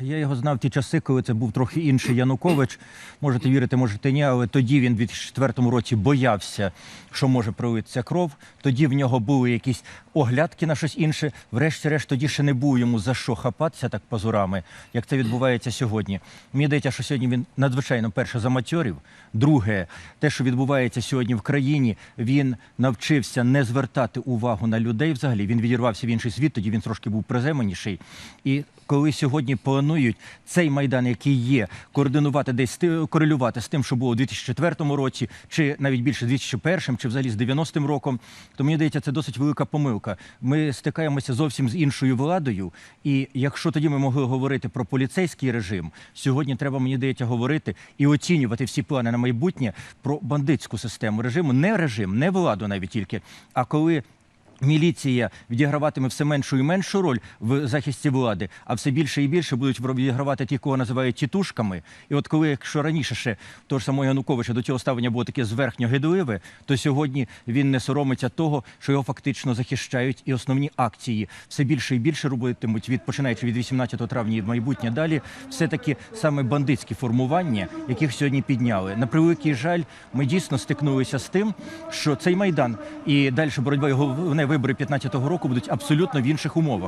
Я його знав в ті часи, коли це був трохи інший Янукович. Можете вірити, можете ні, але тоді він в 2004 році боявся, що може пролитися кров. Тоді в нього були якісь оглядки на щось інше. Врешті-решт, тоді ще не було йому за що хапатися так пазурами, як це відбувається сьогодні. Мені здається, що сьогодні він надзвичайно перше заматьорів. Друге, те, що відбувається сьогодні в країні, він навчився не звертати увагу на людей. Взагалі він відірвався в інший світ. Тоді він трошки був приземленіший. І коли сьогодні планують цей майдан, який є, координувати десь ти- корелювати з тим, що було у 2004 році, чи навіть більше з 2001, чи взагалі з 90-м роком, то мені здається, це досить велика помилка. Ми стикаємося зовсім з іншою владою. І якщо тоді ми могли говорити про поліцейський режим, сьогодні треба мені здається говорити і оцінювати всі плани на майбутнє про бандитську систему режиму, не режим, не владу навіть тільки, а коли. Міліція відіграватиме все меншу і меншу роль в захисті влади, а все більше і більше будуть відігравати ті, кого називають тітушками. І от коли, якщо раніше ще того ж самого Януковича до цього ставлення було таке зверхньо гидливе, то сьогодні він не соромиться того, що його фактично захищають, і основні акції все більше і більше робитимуть від починаючи від 18 травня і майбутнє далі. Все таки саме бандитські формування, яких сьогодні підняли. На превеликий жаль, ми дійсно стикнулися з тим, що цей майдан і далі боротьба його на вибори 15-го року будуть абсолютно в інших умовах.